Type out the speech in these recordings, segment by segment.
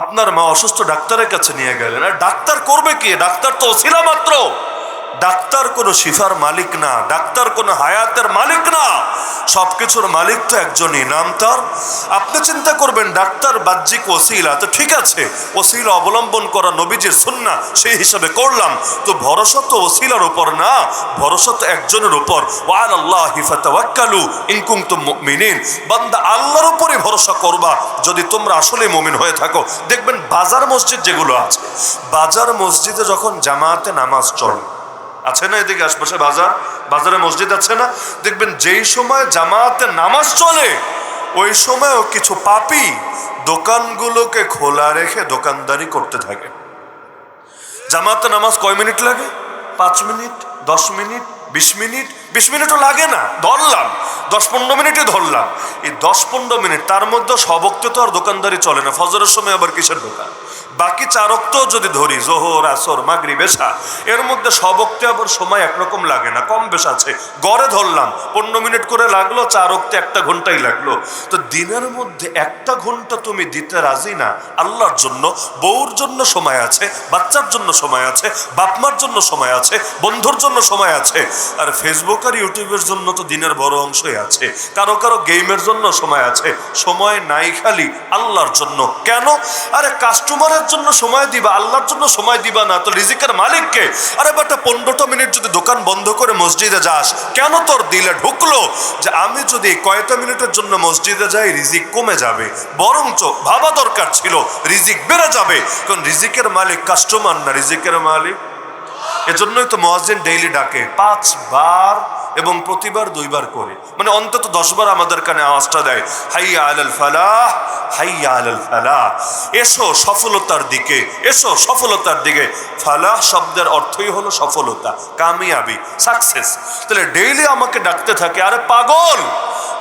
আপনার মা অসুস্থ ডাক্তারের কাছে নিয়ে গেলেন। আর ডাক্তার করবে কি? ডাক্তার তো অছিলা মাত্র। ডাক্তার কোনো শিফার মালিক না, ডাক্তার কোনো হায়াতের মালিক না। সবকিছুর মালিক তো একজনই নাম তার। আপনি চিন্তা করবেন, ডাক্তার বাহ্যিক ওসিলা, তো ঠিক আছে, ওসিলা অবলম্বন করা নবীজির সুন্না সেই হিসাবে করলাম। তো ভরসা তো ওসিলার উপর না, ভরসা তো একজনের উপর। ওয়াল আল্লাহ হিফাতাওয়াক্কালু ইনকুম কুনতুম মুমিনিন। বান্দা আল্লাহর উপরে ভরসা করবা, যদি তোমরা আসলে মুমিন হয়ে থাকো। দেখবেন বাজার মসজিদ যেগুলো আছে, বাজার মসজিদে যখন জামাতে নামাজ চলে আছে না এদিকে আশপাশে বাজার? বাজারে মসজিদ আছে না? দেখবেন যেই সময় জামাতে নামাজ চলে, ওই সময়ও কিছু পাপি দোকানগুলোকে খোলা রেখে দোকানদারি করতে থাকে। জামাতে নামাজ কয় মিনিট লাগে? পাঁচ মিনিট, দশ মিনিট, বিশ মিনিট? বিশ মিনিটও লাগে না, ধরলাম। দশ পনেরো মিনিটই ধরলাম। এই দশ পনেরো মিনিট, তার মধ্যে সবক্তে তো আর দোকানদারি চলে না। ফজরের সময় আবার কিসের দোকান? বাকি চারক্ত যদি ধরি, জোহর, আসর মাগরি বেশা এর মধ্যে সবক্তে আবার সময় একরকম লাগে না, কম বেশ আছে। গড়ে ধরলাম, পনেরো মিনিট করে লাগল চারক্তে একটা ঘন্টাই লাগল। তো দিনের মধ্যে একটা ঘণ্টা তুমি দিতে রাজি না, আল্লাহর জন্য, বউর জন্য সময় আছে, বাচ্চার জন্য সময় আছে, বাপমার জন্য সময় আছে, বন্ধুর জন্য সময় আছে। আর ফেসবুক আর ইউটিউবের জন্য তো দিনের বড় অংশই আছে। কারও কারও গেমের জন্য সময় আছে। সময় নাই খালি আল্লাহর জন্য। কেন? আরে কাস্টমারের জন্য সময় দিবা, আল্লাহর জন্য সময় দিবা না, তো রিজিকের মালিককে। আরে বাটা, পনেরোটা মিনিট যদি দোকান বন্ধ করে মসজিদে যাস, কেন তোর দিলে ঢুকলো? যে আমি যদি কয়টা মিনিটের জন্য মসজিদে যাই, রিজিক কমে যাবে। বরঞ্চ ভাবা দরকার ছিল, রিজিক বেড়ে যাবে। কারণ রিজিকের মালিক কাস্টমার না, রিজিকের মালিক। এজন্যই তো মহাজিন ডেইলি ডাকে, পাঁচবার এবং প্রতিবার দুইবার করে। মানে অন্তত দশবার আমাদের কানে আওয়াজটা দেয়, হাইয়া আলাল ফালাহ, হাইয়া আলাল ফালাহ। এসো সফলতার দিকে, এসো সফলতার দিকে। ফালাহ শব্দের অর্থই হলো সফলতা, কামিয়াবি সাকসেস তাহলে ডেইলি আমাকে ডাকতে থাকে, আরে পাগল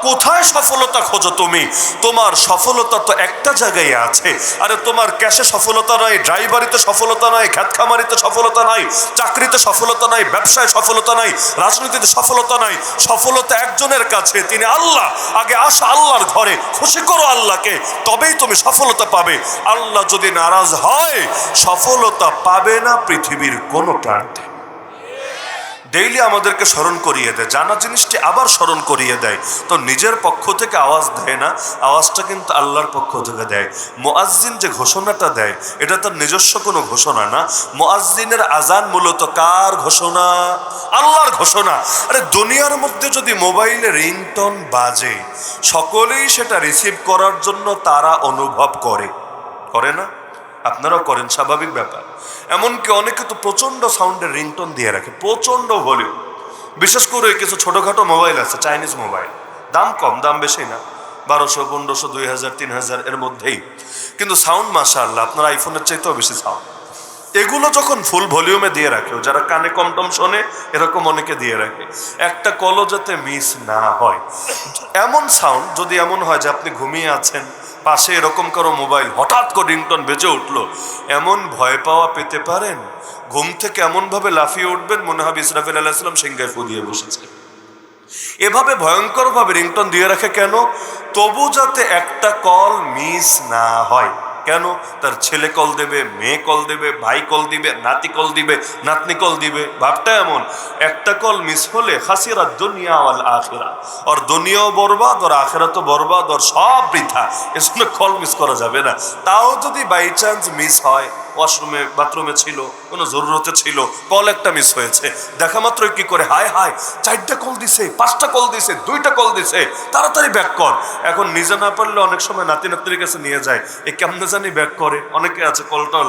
কোথায় সফলতা খোঁজো তুমি? তোমার সফলতা তো একটা জায়গায় আছে। আরে তোমার ক্যাশে সফলতা নাই ড্রাইভারিতে সফলতা নাই খ্যাতখামারিতে সফলতা নাই চাকরিতে সফলতা নাই ব্যবসায় সফলতা নাই রাজনীতিতে সফলতা নাই সফলতা একজনের কাছে, তিনি আল্লাহ। আগে আসা আল্লাহর ঘরে, খুশি করো আল্লাহকে, তবেই তুমি সফলতা পাবে। আল্লাহ যদি নারাজ হয়, সফলতা পাবে না পৃথিবীর কোনো প্রান্তে। ডেইলি আমাদেরকে স্মরণ করিয়ে দেয়। জানা জিনিসটি আবার স্মরণ করিয়ে দেয়। তো নিজের পক্ষ থেকে আওয়াজ দেয় না, আওয়াজটা কিন্তু আল্লাহর পক্ষ থেকে দেয়। মোয়াজ্জিন যে ঘোষণাটা দেয়, এটা তার নিজস্ব কোনো ঘোষণা না। মোয়াজ্জিনের আজান মূলত কার ঘোষণা? আল্লাহর ঘোষণা। আরে দুনিয়ার মধ্যে যদি মোবাইলে রিংটন বাজে, সকলেই সেটা রিসিভ করার জন্য তারা অনুভব করে। করে না? আপনারাও করেন, স্বাভাবিক ব্যাপার। এমনকি অনেকে তো প্রচণ্ড সাউন্ডের রিংটোন দিয়ে রাখে, প্রচণ্ড ভলিউম। বিশেষ করে কিছু ছোটোখাটো মোবাইল আছে, চাইনিজ মোবাইল। দাম কম, দাম বেশি না, বারোশো, পনেরোশো, দুই হাজার, তিন হাজার এর মধ্যেই। কিন্তু সাউন্ড মাসা আল্লাহ আপনার আইফোনের চাইতেও বেশি সাউন্ড। এগুলো যখন ফুল ভলিউমে দিয়ে রাখে যারা কানে কম টম শোনে, এরকম অনেকে দিয়ে রাখে। একটা কলও যাতে মিস না হয়। এমন সাউন্ড যদি এমন হয় যে আপনি ঘুমিয়ে আছেন, পাশে এরকম কারও মোবাইল হঠাৎ করে রিংটন বেজে উঠল, এমন ভয় পাওয়া পেতে পারেন? ঘুম থেকে এমনভাবে লাফিয়ে উঠবেন, মনে হবে ইসরাফিল আলাইসালাম সিংগায় ফু দিয়ে বসেছে। এভাবে ভয়ঙ্করভাবে রিংটন দিয়ে রাখে কেন? তবু যাতে একটা কল মিস না হয়। কেন? তার ছেলে কল দেবে, মেয়ে কল দেবে, ভাই কল দিবে, নাতি কল দিবে, নাতনি কল দিবে। ভাবটা এমন, একটা কল মিস হলে হাসিরা দুনিয়া ওয়াল আখেরা। ওর দুনিয়াও বরবাদ ওর আখেরা তো বরবাদ ওর সব বৃথা। এজন্য কল মিস করা যাবে না। তাও যদি বাই চান্স মিস হয় ওয়াশরুমে, বাথরুমে ছিল, কোনো জরুরতে ছিল, কল একটা মিস হয়েছে। দেখা মাত্রই কি করে, হায় হায়, চারটা কল দিছে, পাঁচটা কল দিছে, দুইটা কল দিছে, তাড়াতাড়ি ব্যাক কর। এখন নিজে না পারলে অনেক সময় নাতি নাতির কাছে নিয়ে যায়, এ কেমনে জানি ব্যাক করে, অনেকে আছে কল টল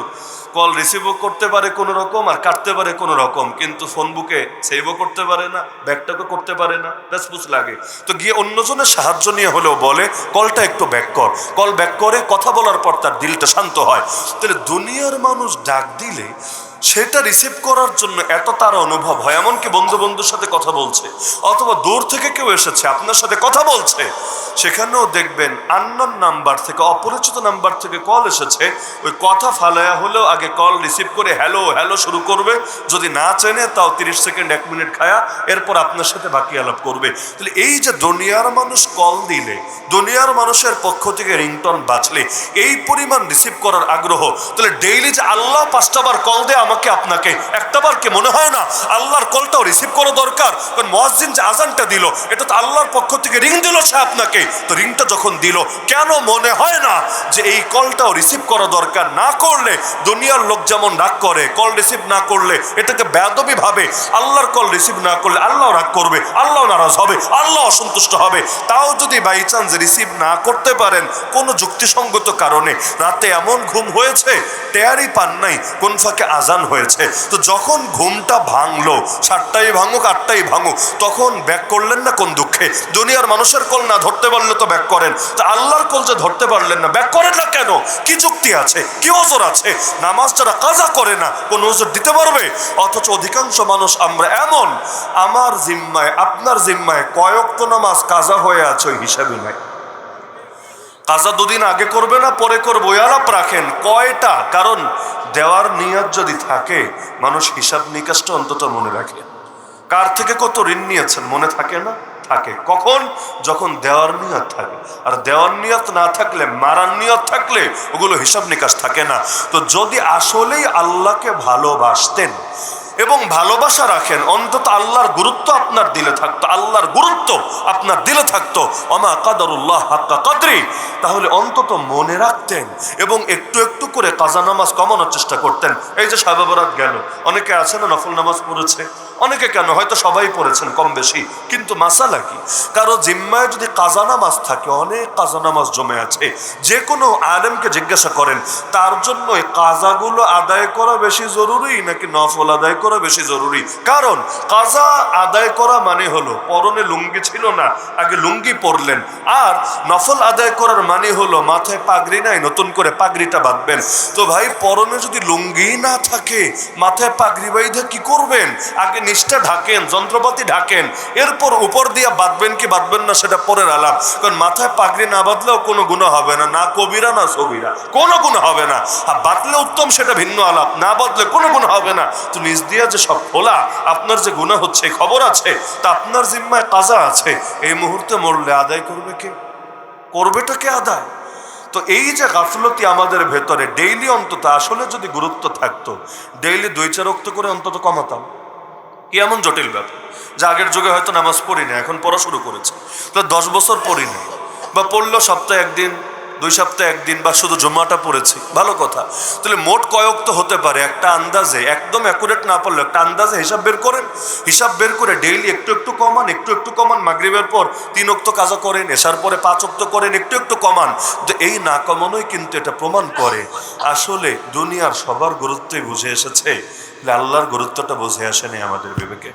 কল রিসিভও করতে পারে কোনো রকম আর কাটতে পারে কোনো রকম, কিন্তু ফোন বুকে সেভও করতে পারে না ব্যাকটাকে করতে পারে না ব্যাসপুস লাগে। তো গিয়ে অন্যজনের সাহায্য নিয়ে হলেও বলে কলটা একটু ব্যাক কর। কল ব্যাক করে কথা বলার পর তার দিলটা শান্ত হয়। তাহলে দুনিয়ার মানুষ ডাক দিলে সেটা রিসিভ করার জন্য এত তার অনুভব হয়। এমনকি বন্ধু বন্ধুর সাথে কথা বলছে, অথবা দূর থেকে কেউ এসেছে, আপনার সাথে কথা বলছে, সেখানেও দেখবেন আননোন নাম্বার থেকে, অপরিচিত নাম্বার থেকে কল এসেছে। ওই কথা ফালায়া হলেও আগে কল রিসিভ করে হ্যালো হ্যালো শুরু করবে। যদি না চেনে, তাও তিরিশ সেকেন্ড এক মিনিট খায়া এরপর আপনার সাথে বাকি আলাপ করবে। তাহলে এই যে দুনিয়ার মানুষ কল দিলে, দুনিয়ার মানুষের পক্ষ থেকে রিংটন বাঁচলে এই পরিমাণ রিসিভ করার আগ্রহ, তাহলে ডেইলি যে আল্লাহ পাঁচটা বার কল দেয় আমাকে আপনাকে। একটা বার কি মনে হয় না? আল্লাহর কলটাও রিসিভ করা দরকার। কারণ মহাজিন যে আজানটা দিল, এটা তো আল্লাহর পক্ষ থেকে রিং দিল সে আপনাকে। তো রিংটা যখন দিল, কেন মনে হয় না যে এই কলটাও রিসিভ করা দরকার? না করলে দুনিয়ার লোক যেমন রাগ করে, কল রিসিভ না করলে এটাকে বেদবি ভাবে। আল্লাহর কল রিসিভ না করলে আল্লাহ রাগ করবে আল্লাহ নারাজ হবে আল্লাহ অসন্তুষ্ট হবে। তাও যদি বাই চান্স রিসিভ না করতে পারেন, কোনো যুক্তিসঙ্গত কারণে। রাতে এমন ঘুম হয়েছে, টেয়ারই পান নাই, কোন ফাঁকে আজান হয়েছে। তো যখন ঘুমটা ভাঙলো, সাতটাই ভাঙুক, আটটাই ভাঙুক, তখন ব্যাক করলেন না কোন দুঃখে? দুনিয়ার মানুষের কল না ধরতে পারলে তো ব্যাক করেন। তা আল্লাহর কল যে ধরতে পারলেন না, ব্যাক করেন না কেন? কি যুক্তি আছে? কি ওজোর আছে? নামাজ যারা কাজা করে না, কোন ওজোর দিতে পারবে? অথচ অধিকাংশ মানুষ আমরা এমন, আমার জিম্মায়, আপনার জিম্মায় কয়েকত নামাজ কাজা হয়ে আছে হিসাবে নাই কাজা দুদিন আগে করবে না, পরে করবে। আলাপ রাখেন, কয়টা? কারণ দেওয়ার নিয়ত যদি থাকে, মানুষ হিসাব নিকাশটা অন্তত মনে রাখে। কার থেকে কত ঋণ নিয়েছেন, মনে থাকে না? থাকে। কখন? যখন দেওয়ার নিয়ত থাকে। আর দেওয়ার নিয়ত না থাকলে, মারার নিয়ত থাকলে, ওগুলো হিসাব নিকাশ থাকে না। তো যদি আসলেই আল্লাহকে ভালোবাসতেন এবং ভালোবাসা রাখেন, অন্তত আল্লাহর গুরুত্ব আপনার দিলে থাকতো, আল্লাহর গুরুত্ব আপনার দিলে থাকতো। অমা কাদরুল্লাহ হাক্কা কাদরি। তাহলে অন্তত মনে রাখতেন এবং একটু একটু করে কাজা নামাজ কমানোর চেষ্টা করতেন। এই যে সাবাবরাত গেল। অনেকে আছে না নফল নামাজ পড়েছে? অনেকে কেন? হয়তো সবাই পড়েছেন কম বেশি। কিন্তু মাসালা কি? কারও জিম্মায় যদি কাজা থাকে, অনেক কাজা নামাজ জমে আছে যে কোনো আলেমকে জিজ্ঞাসা করেন, তার জন্য কাজাগুলো আদায় করা বেশি জরুরি নাকি নফল আদায় করা বেশি জরুরি? কারণ, কাজা আদায় করা মানে হলো, পরনে লুঙ্গি ছিল না, আগে লুঙ্গি পরলেন। আর নফল আদায় করার মানে হলো, মাথায় পাগড়ি নাই, নতুন করে পাগড়িটা বাঁধবেন। তো ভাই, পরনে যদি লুঙ্গি না থাকে, মাথায় পাগড়ি বাইধে কি করবেন? আগে নিষ্ঠা ঢাকেন, যন্ত্রপাতি ঢাকেন, এরপর উপর দিয়ে বাঁধবেন কি বাঁধবেন না সেটা পরের আলাপ। কারণ মাথায় পাগড়ি না বাঁধলেও কোনো গুণা হবে না না কবিরা, না সবিরা কোনো গুণা হবে না। আর বাঁধলে উত্তম সেটা ভিন্ন আলাপ, না বাঁধলে কোনো গুণা হবে না। তো নিজ দিয়া যে সব খোলা, আপনার যে গুণা হচ্ছে খবর আছে? তা আপনার জিম্মায় কাজা আছে? এই মুহূর্তে মরলে আদায় করবে কে? করবেটা কে আদায়? তো এই যে গাফলতি আমাদের ভেতরে ডেইলি অন্তত আসলে যদি গুরুত্ব থাকতো ডেইলি দুই চার রক্ত করে অন্তত কমাতাম। কি এমন জটিল ব্যাপার, যা আগের যুগে হয়তো নামাজ পড়িনি, এখন পড়া শুরু করেছে। তো দশ বছর পড়িনি, বা পড়ল সপ্তাহে একদিন দুই সপ্তাহে একদিন বা শুধু জমাটা পড়েছি। ভালো কথা। তাহলে মোট কয়ক তো হতে পারে, একটা আন্দাজে, একদম অ্যাকুরেট না পারলে একটা আন্দাজে হিসাব বের করেন। হিসাব বের করে ডেইলি একটু একটু কমান, একটু একটু কমান। মাগরিবের পর তিন অক্ত কাজা করেন, এসার পরে পাঁচ অক্ত করেন, একটু একটু কমান। তো এই না কমানোই কিন্তু এটা প্রমাণ করে। আসলে দুনিয়ার সবার গুরুত্বই বুঝে এসেছে। আল্লাহর গুরুত্বটা বুঝে আসেনি আমাদের বিবেকে।